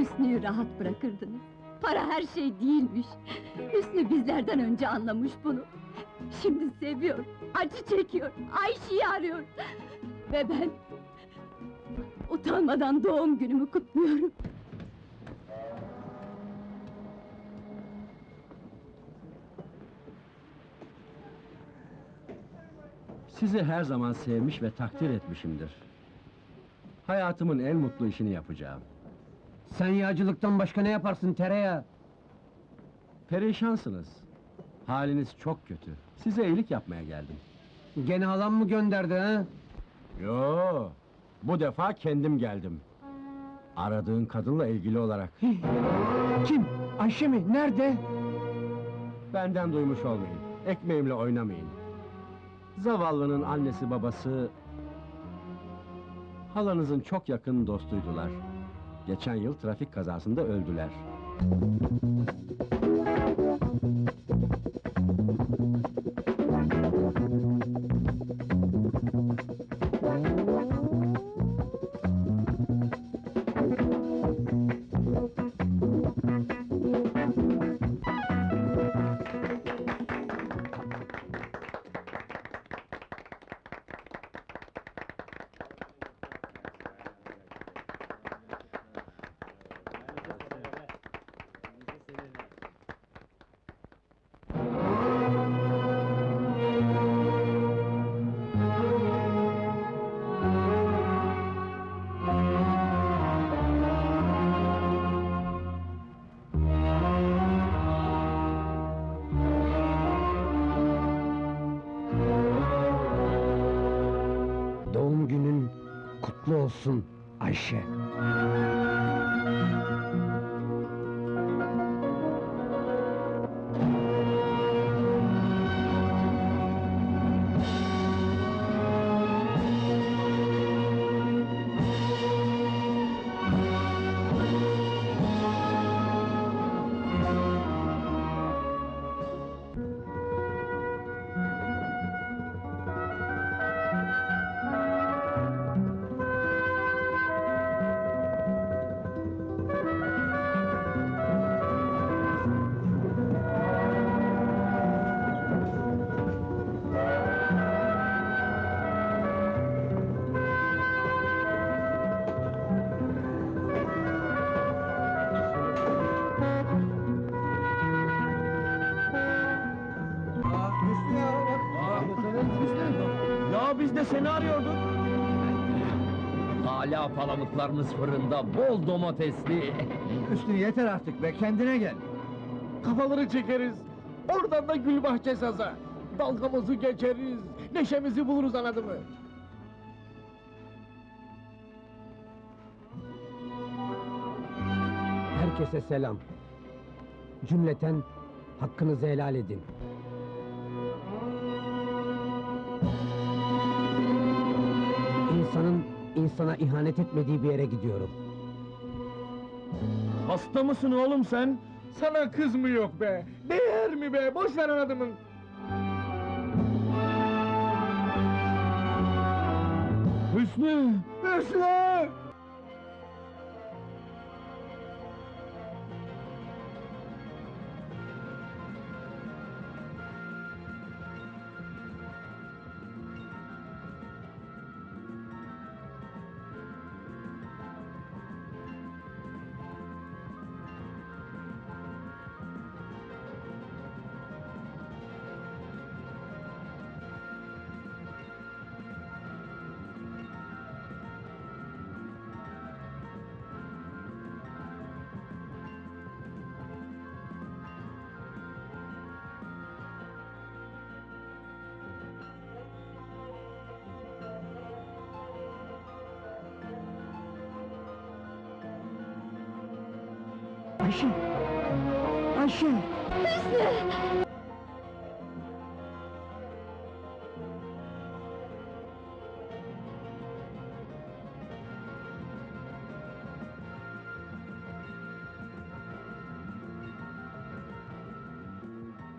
Hüsnü'yü rahat bırakırdınız. Para her şey değilmiş. Hüsnü bizlerden önce anlamış bunu. Şimdi seviyor, acı çekiyor, Ayşe'yi arıyor. Ve ben... Utanmadan doğum günümü kutluyorum. Sizi her zaman sevmiş ve takdir etmişimdir. Hayatımın en mutlu işini yapacağım. Sen yağcılıktan başka ne yaparsın tereyağı? Perişansınız. Haliniz çok kötü. Size iyilik yapmaya geldim. Gene halam mı gönderdi ha? Yo, bu defa kendim geldim. Aradığın kadınla ilgili olarak. Kim? Ayşe mi? Nerede? Benden duymuş olmayın. Ekmeğimle oynamayın. Zavallının annesi babası... Halanızın çok yakın dostuydular. Geçen yıl trafik kazasında öldüler. Doğum günün kutlu olsun Ayşe. Biz de seni arıyorduk. Hala palamutlarımız fırında, bol domatesli. Üstü yeter artık be kendine gel. Kafaları çekeriz. Oradan da gül bahçe saza. Dalgamızı geçeriz. Neşemizi buluruz anladın mı? Herkese selam. Cümleten hakkınızı helal edin. İnsanın insana ihanet etmediği bir yere gidiyorum. Hasta mısın oğlum sen? Sana kız mı yok be? Değer mi be? Boş ver anadımın. Hüsnü! Hüsnü! Ayşe! Ayşe! Hüsnü!